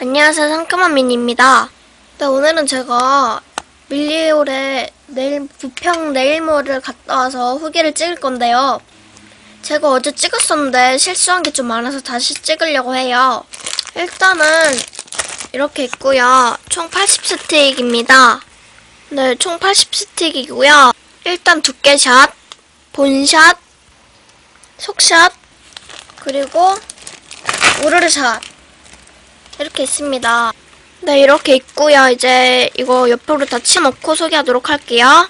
안녕하세요 상큼한 미니입니다. 네, 오늘은 제가 밀리올의 네일 부평 네일몰을 갔다 와서 후기를 찍을 건데요. 제가 어제 찍었었는데 실수한 게 좀 많아서 다시 찍으려고 해요. 일단은 이렇게 있고요. 총 80스틱입니다. 네, 총 80스틱이고요. 일단 두께샷, 본샷, 속샷, 그리고 우르르샷 이렇게 있습니다. 네, 이렇게 있고요. 이제 이거 옆으로 다 치놓고 소개하도록 할게요.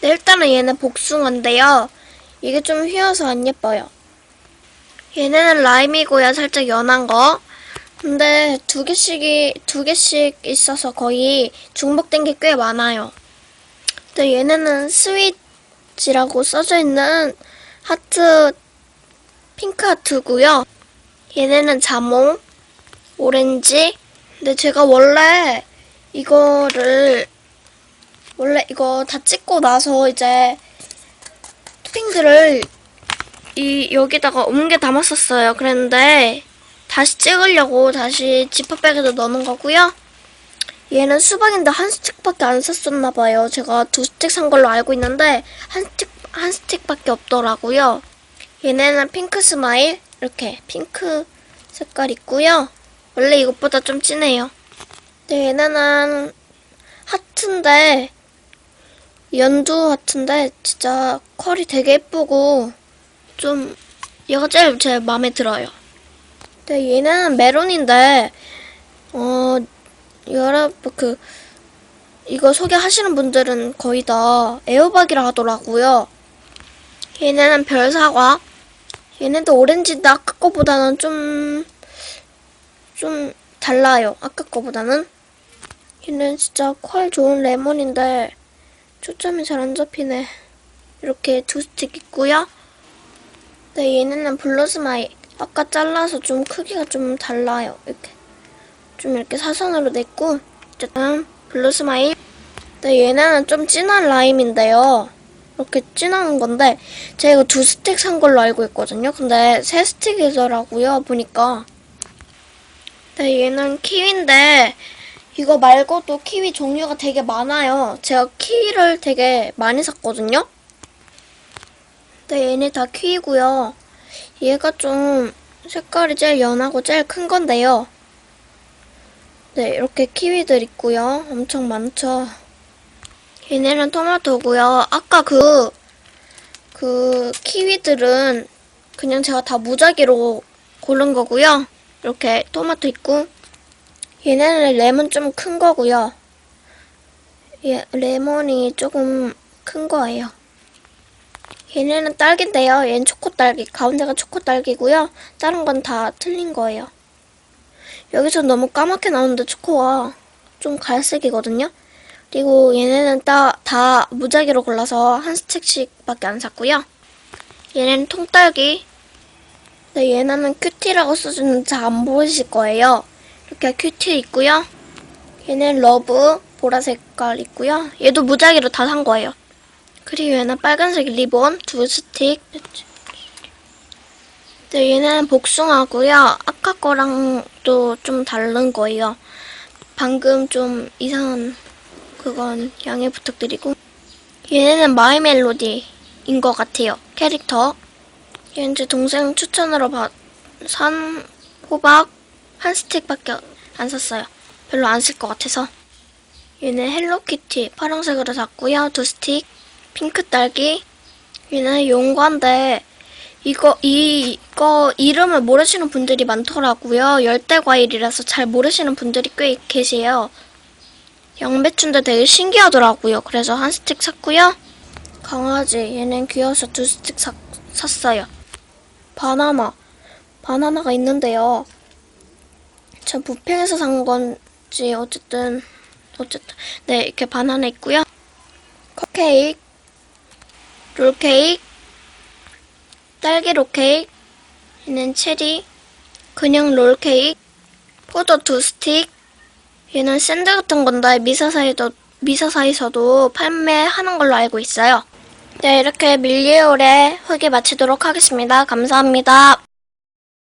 네, 일단은 얘는 복숭아인데요. 이게 좀 휘어서 안 예뻐요. 얘네는 라임이고요. 살짝 연한 거. 근데 두 개씩이, 두 개씩 있어서 거의 중복된 게 꽤 많아요. 근데 얘네는 스윗이라고 써져 있는 하트, 핑크 하트고요. 얘네는 자몽, 오렌지. 근데 제가 원래 이거를 원래 이거 다 찍고 나서 이제 토핑들을 이 여기다가 옮겨 담았었어요. 그랬는데 다시 찍으려고 다시 지퍼백에도 넣는 거고요. 얘는 수박인데 한 스틱밖에 안 샀었나 봐요. 제가 두 스틱 산 걸로 알고 있는데 한 스틱 한 스틱밖에 없더라고요. 얘네는 핑크 스마일 이렇게 핑크 색깔 있고요. 원래 이것보다 좀 진해요. 네, 얘네는 하트인데 연두 하트인데 진짜 컬이 되게 예쁘고 좀 얘가 제일 제 마음에 들어요. 네, 얘는 메론인데 어 여러분 그 이거 소개하시는 분들은 거의 다 애호박이라 하더라고요. 얘네는 별사과. 얘네도 오렌지인데 아까 거보다는 좀, 좀 달라요. 아까 거보다는. 얘는 진짜 퀄 좋은 레몬인데 초점이 잘 안 잡히네. 이렇게 두 스틱 있고요. 네, 얘네는 블루스마일. 아까 잘라서 좀 크기가 좀 달라요. 이렇게. 좀 이렇게 사선으로 냈고 어쨌든 블루스마일. 네, 얘네는 좀 진한 라임인데요. 이렇게 진한 건데 제가 이거 두 스틱 산 걸로 알고 있거든요. 근데 세 스틱이더라고요. 보니까. 네, 얘는 키위인데 이거 말고도 키위 종류가 되게 많아요. 제가 키위를 되게 많이 샀거든요. 네, 얘네 다 키위고요. 얘가 좀 색깔이 제일 연하고 제일 큰 건데요. 네, 이렇게 키위들 있고요. 엄청 많죠. 얘네는 토마토고요. 아까 그, 그, 키위들은 그냥 제가 다 무작위로 고른 거고요. 이렇게 토마토 있고, 얘네는 레몬 좀 큰 거고요. 얘, 레몬이 조금 큰 거예요. 얘네는 딸기인데요. 얘는 초코 딸기. 가운데가 초코 딸기고요. 다른 건 다 틀린 거예요. 여기서 너무 까맣게 나오는데 초코가 좀 갈색이거든요. 그리고 얘네는 다, 다 무작위로 골라서 한 스틱씩밖에 안 샀고요. 얘네는 통딸기. 네, 얘네는 큐티라고 써주는 잘안 보이실 거예요. 이렇게 큐티 있고요. 얘는 러브 보라 색깔 있고요. 얘도 무작위로 다 산 거예요. 그리고 얘는 빨간색 리본 두 스틱. 네, 얘는 복숭아고요. 아까 거랑 또좀 다른 거예요. 방금 좀 이상한 그건 양해 부탁드리고 얘네는 마이 멜로디인 것 같아요. 캐릭터. 제 동생 추천으로 봐- 산 호박 한 스틱밖에 안 샀어요. 별로 안 쓸 것 같아서. 얘는 헬로키티 파란색으로 샀고요. 두 스틱. 핑크 딸기. 얘는 용과인데 이거 이거 이름을 모르시는 분들이 많더라고요. 열대 과일이라서 잘 모르시는 분들이 꽤 계세요. 양배추인데 되게 신기하더라고요. 그래서 한 스틱 샀고요. 강아지 얘는 귀여워서 두 스틱 사, 샀어요. 바나나 바나나가 있는데요. 전 부평에서 산 건지 어쨌든 어쨌든 네 이렇게 바나나 있고요. 컵케이크, 롤케이크, 딸기 롤케이크, 얘는 체리, 그냥 롤케이크, 포도 두 스틱, 얘는 샌드 같은 건데 미사사에도 미사사에서도 판매하는 걸로 알고 있어요. 네, 이렇게 밀리올의 후기 마치도록 하겠습니다. 감사합니다.